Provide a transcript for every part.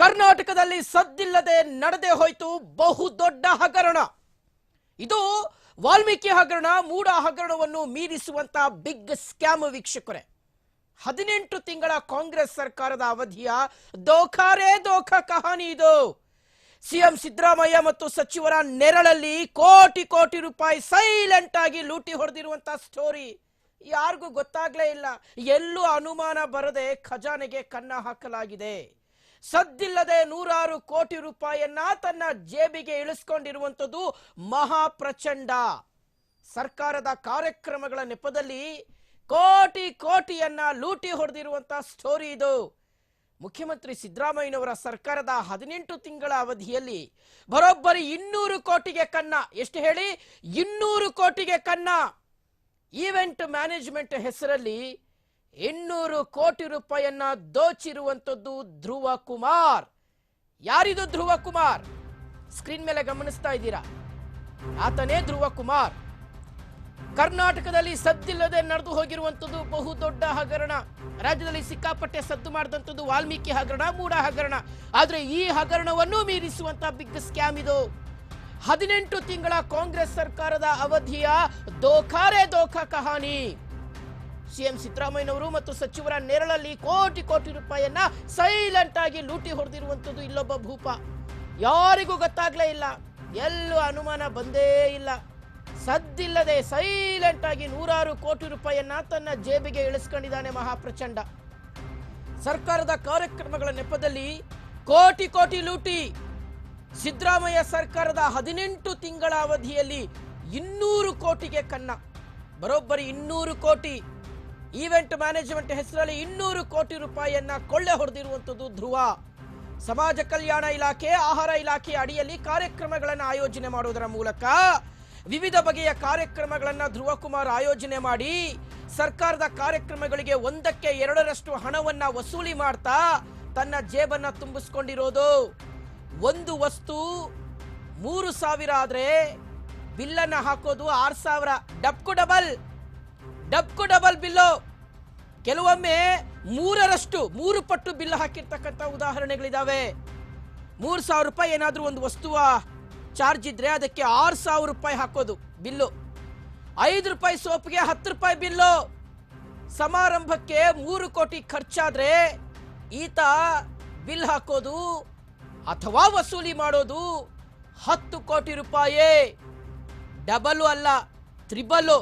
ಕರ್ನಾಟಕದಲ್ಲಿ ಸದ್ದಿಲ್ಲದೆ ನಡೆದೇ ಹೋಯಿತು ಬಹುದೊಡ್ಡ ಹಗರಣ. ಇದು ವಾಲ್ಮೀಕಿ ಹಗರಣ ಮೂಡ ಹಗರಣವನ್ನು ಮೀರಿಸುವಂತಹ ಬಿಗ್ ಸ್ಕ್ಯಾಮ್ ವೀಕ್ಷಕರೇ. ಹದಿನೆಂಟು ತಿಂಗಳ ಕಾಂಗ್ರೆಸ್ ಸರ್ಕಾರದ ಅವಧಿಯ ದೋಖಾರೇ ದೋಖ ಕಹಾನಿ ಇದು. ಸಿಎಂ ಸಿದ್ದರಾಮಯ್ಯ ಮತ್ತು ಸಚಿವರ ನೆರಳಲ್ಲಿ ಕೋಟಿ ಕೋಟಿ ರೂಪಾಯಿ ಸೈಲೆಂಟ್ ಆಗಿ ಲೂಟಿ ಹೊಡೆದಿರುವಂತ ಸ್ಟೋರಿ ಯಾರಿಗೂ ಗೊತ್ತಾಗ್ಲೇ ಇಲ್ಲ. ಎಲ್ಲೂ ಅನುಮಾನ ಬರದೆ ಖಜಾನೆಗೆ ಕನ್ನ ಹಾಕಲಾಗಿದೆ. ಸದ್ದಿಲ್ಲದೆ ನೂರಾರು ಕೋಟಿ ರೂಪಾಯಿಯನ್ನ ತನ್ನ ಜೇಬಿಗೆ ಇಳಿಸ್ಕೊಂಡಿರುವಂಥದ್ದು ಮಹಾಪ್ರಚಂಡ. ಸರ್ಕಾರದ ಕಾರ್ಯಕ್ರಮಗಳ ನೆಪದಲ್ಲಿ ಕೋಟಿ ಕೋಟಿಯನ್ನ ಲೂಟಿ ಹೊಡೆದಿರುವಂತ ಸ್ಟೋರಿ ಇದು. ಮುಖ್ಯಮಂತ್ರಿ ಸಿದ್ದರಾಮಯ್ಯನವರ ಸರ್ಕಾರದ ಹದಿನೆಂಟು ತಿಂಗಳ ಅವಧಿಯಲ್ಲಿ ಬರೋಬ್ಬರಿ ಇನ್ನೂರು ಕೋಟಿಗೆ ಕನ್ನ. ಎಷ್ಟು ಹೇಳಿ? ಇನ್ನೂರು ಕೋಟಿಗೆ ಕನ್ನ. ಈವೆಂಟ್ ಮ್ಯಾನೇಜ್ಮೆಂಟ್ ಹೆಸರಲ್ಲಿ ಇನ್ನೂರು ಕೋಟಿ ರೂಪಾಯಿಯನ್ನ ದೋಚಿರುವಂಥದ್ದು ಧ್ರುವ ಕುಮಾರ್ ಯಾರಿದು ಧ್ರುವ ಕುಮಾರ್ ಸ್ಕ್ರೀನ್ ಮೇಲೆ ಗಮನಿಸ್ತಾ ಇದ್ದೀರಾ? ಆತನೇ ಧ್ರುವ ಕುಮಾರ್ ಕರ್ನಾಟಕದಲ್ಲಿ ಸದ್ದಿಲ್ಲದೆ ನಡೆದು ಹೋಗಿರುವಂಥದ್ದು ಬಹುದೊಡ್ಡ ಹಗರಣ. ರಾಜ್ಯದಲ್ಲಿ ಸಿಕ್ಕಾಪಟ್ಟೆ ಸದ್ದು ಮಾಡಿದಂಥದ್ದು ವಾಲ್ಮೀಕಿ ಹಗರಣ ಮೂಡ ಹಗರಣ. ಆದರೆ ಈ ಹಗರಣವನ್ನು ಮೀರಿಸುವಂತ ಬಿಗ್ ಸ್ಕ್ಯಾಮ್ ಇದು. ಹದಿನೆಂಟು ತಿಂಗಳ ಕಾಂಗ್ರೆಸ್ ಸರ್ಕಾರದ ಅವಧಿಯ ದೋಖಾರೆ ದೋಖ ಕಹಾನಿ. ಸಿಎಂ ಸಿದ್ದರಾಮಯ್ಯನವರು ಮತ್ತು ಸಚಿವರ ನೆರಳಲ್ಲಿ ಕೋಟಿ ಕೋಟಿ ರೂಪಾಯಿಯನ್ನ ಸೈಲೆಂಟ್ ಆಗಿ ಲೂಟಿ ಹೊಡೆದಿರುವಂಥದ್ದು ಇಲ್ಲೊಬ್ಬ ಭೂಪ. ಯಾರಿಗೂ ಗೊತ್ತಾಗ್ಲೇ ಇಲ್ಲ. ಎಲ್ಲೂ ಅನುಮಾನ ಬಂದೇ ಇಲ್ಲ. ಸದ್ದಿಲ್ಲದೆ ಸೈಲೆಂಟ್ ಆಗಿ ನೂರಾರು ಕೋಟಿ ರೂಪಾಯಿಯನ್ನ ತನ್ನ ಜೇಬಿಗೆ ಇಳಿಸ್ಕೊಂಡಿದ್ದಾನೆ ಮಹಾಪ್ರಚಂಡ. ಸರ್ಕಾರದ ಕಾರ್ಯಕ್ರಮಗಳ ನೆಪದಲ್ಲಿ ಕೋಟಿ ಕೋಟಿ ಲೂಟಿ. ಸಿದ್ದರಾಮಯ್ಯ ಸರ್ಕಾರದ ಹದಿನೆಂಟು ತಿಂಗಳ ಅವಧಿಯಲ್ಲಿ ಇನ್ನೂರು ಕೋಟಿಗೆ ಕನ್ನ. ಬರೋಬ್ಬರಿ ಇನ್ನೂರು ಕೋಟಿ. ಈವೆಂಟ್ ಮ್ಯಾನೇಜ್ಮೆಂಟ್ ಹೆಸರಲ್ಲಿ ಇನ್ನೂರು ಕೋಟಿ ರೂಪಾಯಿಯನ್ನ ಕೊಳ್ಳೆ ಹೊಡೆದಿರುವಂಥದ್ದು ಧ್ರುವ. ಸಮಾಜ ಕಲ್ಯಾಣ ಇಲಾಖೆ, ಆಹಾರ ಇಲಾಖೆ ಅಡಿಯಲ್ಲಿ ಕಾರ್ಯಕ್ರಮಗಳನ್ನು ಆಯೋಜನೆ ಮಾಡುವುದರ ಮೂಲಕ ವಿವಿಧ ಬಗೆಯ ಕಾರ್ಯಕ್ರಮಗಳನ್ನು ಧ್ರುವ ಕುಮಾರ್ ಆಯೋಜನೆ ಮಾಡಿ ಸರ್ಕಾರದ ಕಾರ್ಯಕ್ರಮಗಳಿಗೆ ಒಂದಕ್ಕೆ ಎರಡರಷ್ಟು ಹಣವನ್ನ ವಸೂಲಿ ಮಾಡ್ತಾ ತನ್ನ ಜೇಬನ್ನ ತುಂಬಿಸ್ಕೊಂಡಿರೋದು. ಒಂದು ವಸ್ತು ಮೂರು ಸಾವಿರ ಆದರೆ ಬಿಲ್ಲನ್ನು ಹಾಕೋದು ಆರು ಸಾವಿರ, ಡಬ್ಕು ಡಬಲ್. ಡಬ್ಕು ಡಬಲ್ ಬಿಲ್ಲು. ಕೆಲವೊಮ್ಮೆ ಮೂರರಷ್ಟು, ಮೂರು ಪಟ್ಟು ಬಿಲ್ ಹಾಕಿರ್ತಕ್ಕಂಥ ಉದಾಹರಣೆಗಳಿದ್ದಾವೆ ಮೂರು ಸಾವಿರ ರೂಪಾಯಿ ಏನಾದರೂ ಒಂದು ವಸ್ತುವ ಚಾರ್ಜ್ ಇದ್ರೆ ಅದಕ್ಕೆ ಆರು ಸಾವಿರ ರೂಪಾಯಿ ಹಾಕೋದು ಬಿಲ್ಲು. ಐದು ರೂಪಾಯಿ ಸೋಪ್ಗೆ ಹತ್ತು ರೂಪಾಯಿ ಬಿಲ್ಲು. ಸಮಾರಂಭಕ್ಕೆ ಮೂರು ಕೋಟಿ ಖರ್ಚಾದ್ರೆ ಈತ ಬಿಲ್ ಹಾಕೋದು ಅಥವಾ ವಸೂಲಿ ಮಾಡೋದು ಹತ್ತು ಕೋಟಿ ರೂಪಾಯಿ. ಡಬಲು ಅಲ್ಲ ತ್ರಿಬಲ್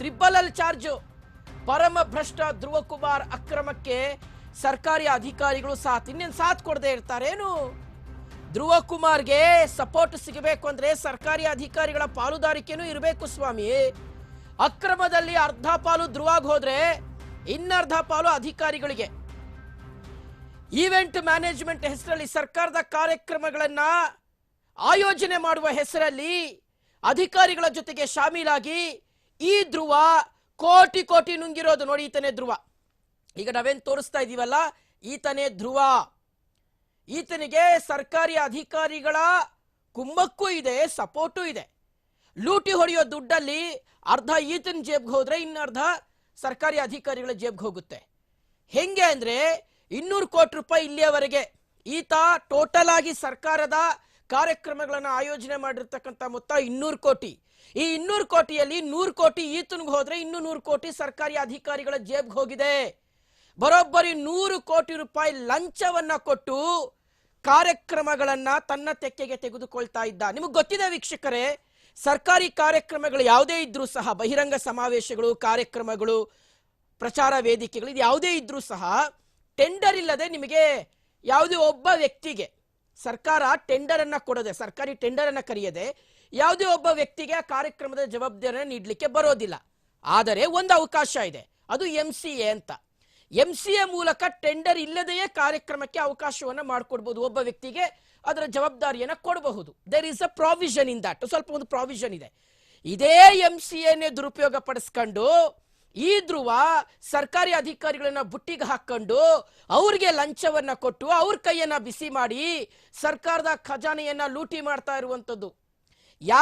ತ್ರಿಬಲ್ ಅಲ್ಲಿ ಚಾರ್ಜು ಪರಮ ಭ್ರಷ್ಟ ಧ್ರುವ ಅಕ್ರಮಕ್ಕೆ ಸರ್ಕಾರಿ ಅಧಿಕಾರಿಗಳು ಸಾಥ್, ಇನ್ನೇನು ಸಾಥ್ ಕೊಡದೆ ಇರ್ತಾರೇನು ಧ್ರುವ ಕುಮಾರ್ಗೆ ಸಪೋರ್ಟ್ ಸಿಗಬೇಕು ಅಂದ್ರೆ ಸರ್ಕಾರಿ ಅಧಿಕಾರಿಗಳ ಪಾಲುದಾರಿಕೆನೂ ಇರಬೇಕು ಸ್ವಾಮಿ. ಅಕ್ರಮದಲ್ಲಿ ಅರ್ಧ ಪಾಲು ಧ್ರುವಾಗ ಹೋದ್ರೆ ಇನ್ನರ್ಧ ಪಾಲು ಅಧಿಕಾರಿಗಳಿಗೆ. ಈವೆಂಟ್ ಮ್ಯಾನೇಜ್ಮೆಂಟ್ ಹೆಸರಲ್ಲಿ ಸರ್ಕಾರದ ಕಾರ್ಯಕ್ರಮಗಳನ್ನ ಆಯೋಜನೆ ಮಾಡುವ ಹೆಸರಲ್ಲಿ ಅಧಿಕಾರಿಗಳ ಜೊತೆಗೆ ಶಾಮೀಲಾಗಿ ಈ ಧ್ರುವ ಕೋಟಿ ಕೋಟಿ ನುಂಗಿರೋದು ನೋಡಿ ಈತನೇ ಧ್ರುವ. ಈಗ ನಾವೇನ್ ತೋರಿಸ್ತಾ ಇದೀವಲ್ಲ? ಈತನೇ ಧ್ರುವ. ಈತನಿಗೆ ಸರ್ಕಾರಿ ಅಧಿಕಾರಿಗಳ ಕುಮ್ಮಕ್ಕೂ ಇದೆ, ಸಪೋರ್ಟು ಇದೆ. ಲೂಟಿ ಹೊಡೆಯೋ ದುಡ್ಡಲ್ಲಿ ಅರ್ಧ ಈತನ ಜೇಬ್ಗೆ ಹೋದ್ರೆ ಇನ್ನರ್ಧ ಸರ್ಕಾರಿ ಅಧಿಕಾರಿಗಳ ಜೇಬ್ಗೆ ಹೋಗುತ್ತೆ. ಹೆಂಗೆ ಅಂದ್ರೆ ಇನ್ನೂರು ಕೋಟಿ ರೂಪಾಯಿ ಇಲ್ಲಿಯವರೆಗೆ ಈತ ಟೋಟಲ್ ಆಗಿ ಸರ್ಕಾರದ ಕಾರ್ಯಕ್ರಮಗಳನ್ನ ಆಯೋಜನೆ ಮಾಡಿರ್ತಕ್ಕಂಥ ಮೊತ್ತ ಇನ್ನೂರು ಕೋಟಿ. ಈ ಇನ್ನೂರು ಕೋಟಿಯಲ್ಲಿ ನೂರು ಕೋಟಿ ಈತನಿಗೆ ಹೋದ್ರೆ ಇನ್ನು ನೂರು ಕೋಟಿ ಸರ್ಕಾರಿ ಅಧಿಕಾರಿಗಳ ಜೇಬ್ಗೆ ಹೋಗಿದೆ. ಬರೋಬ್ಬರಿ ನೂರು ಕೋಟಿ ರೂಪಾಯಿ ಲಂಚವನ್ನ ಕೊಟ್ಟು ಕಾರ್ಯಕ್ರಮಗಳನ್ನ ತನ್ನ ತೆಕ್ಕೆಗೆ ತೆಗೆದುಕೊಳ್ತಾ ಇದ್ದ. ನಿಮಗೆ ಗೊತ್ತಿದೆ ವೀಕ್ಷಕರೇ, ಸರ್ಕಾರಿ ಕಾರ್ಯಕ್ರಮಗಳು ಯಾವುದೇ ಇದ್ರೂ ಸಹ, ಬಹಿರಂಗ ಸಮಾವೇಶಗಳು, ಕಾರ್ಯಕ್ರಮಗಳು, ಪ್ರಚಾರ ವೇದಿಕೆಗಳು, ಇದು ಯಾವುದೇ ಇದ್ರೂ ಸಹ ಟೆಂಡರ್ ಇಲ್ಲದೆ ನಿಮಗೆ ಯಾವುದೇ ಒಬ್ಬ ವ್ಯಕ್ತಿಗೆ ಸರ್ಕಾರ ಟೆಂಡರ್ ಅನ್ನ ಕೊಡದೆ, ಸರ್ಕಾರಿ ಟೆಂಡರ್ ಅನ್ನ ಕರೆಯದೆ, ಯಾವುದೇ ಒಬ್ಬ ವ್ಯಕ್ತಿಗೆ ಆ ಕಾರ್ಯಕ್ರಮದ ಜವಾಬ್ದಾರಿಯನ್ನು ನೀಡಲಿಕ್ಕೆ ಬರೋದಿಲ್ಲ. ಆದರೆ ಒಂದು ಅವಕಾಶ ಇದೆ, ಅದು ಎಂ ಸಿ ಎ ಅಂತ. ಎಂ ಸಿ ಎ ಮೂಲಕ ಟೆಂಡರ್ ಇಲ್ಲದೆಯೇ ಕಾರ್ಯಕ್ರಮಕ್ಕೆ ಅವಕಾಶವನ್ನ ಮಾಡಿಕೊಡ್ಬೋದು ಒಬ್ಬ ವ್ಯಕ್ತಿಗೆ, ಅದರ ಜವಾಬ್ದಾರಿಯನ್ನು ಕೊಡಬಹುದು. There is a provision in that ಸ್ವಲ್ಪ ಒಂದು ಪ್ರಾವಿಷನ್ ಇದೆ. ಇದೇ ಎಂ ಸಿ ಎನೇ ದುರುಪಯೋಗ ಪಡಿಸ್ಕೊಂಡು ಈ ಧ್ರುವ ಸರ್ಕಾರಿ ಅಧಿಕಾರಿಗಳನ್ನ ಬುಟ್ಟಿಗೆ ಹಾಕೊಂಡು ಅವ್ರಿಗೆ ಲಂಚವನ್ನ ಕೊಟ್ಟು ಅವ್ರ ಕೈಯನ್ನ ಬಿಸಿ ಮಾಡಿ ಸರ್ಕಾರದ ಖಜಾನೆಯನ್ನ ಲೂಟಿ ಮಾಡ್ತಾ ಯಾಕೆ